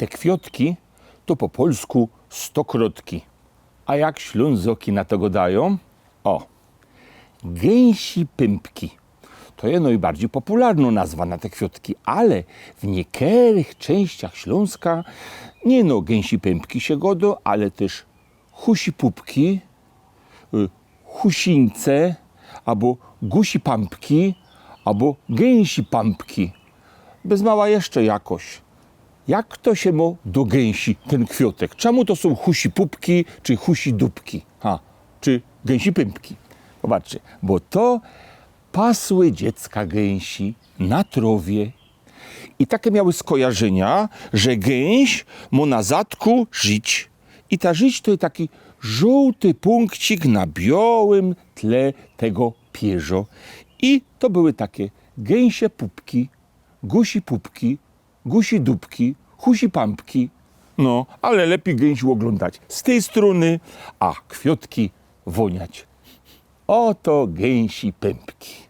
te kwiotki to po polsku stokrotki. A jak ślązoki na to gadają? O, gęsi pępki. To jest najbardziej popularna nazwa na te kwiotki, ale w niektórych częściach Śląska nie no gęsi pępki się godo, ale też husi pupki, y, husińce, albo gusi pampki, albo gęsi pampki. Bez mała jeszcze jakoś. Jak to się mo do gęsi ten kwiatek? Czemu to są husi pupki, czy husi dupki? Ha, czy gęsi pępki? Zobaczcie, bo to pasły dziecka gęsi na trowie. I takie miały skojarzenia, że gęś mo na zadku żyć. I ta żyć to jest taki żółty punkcik na białym tle tego pierzo. I to były takie gęsie pupki, gusi pupki, gusi dupki, husi pampki. No, ale lepiej gęsiu oglądać z tej strony, a kwiotki woniać. Oto gęsi pępki.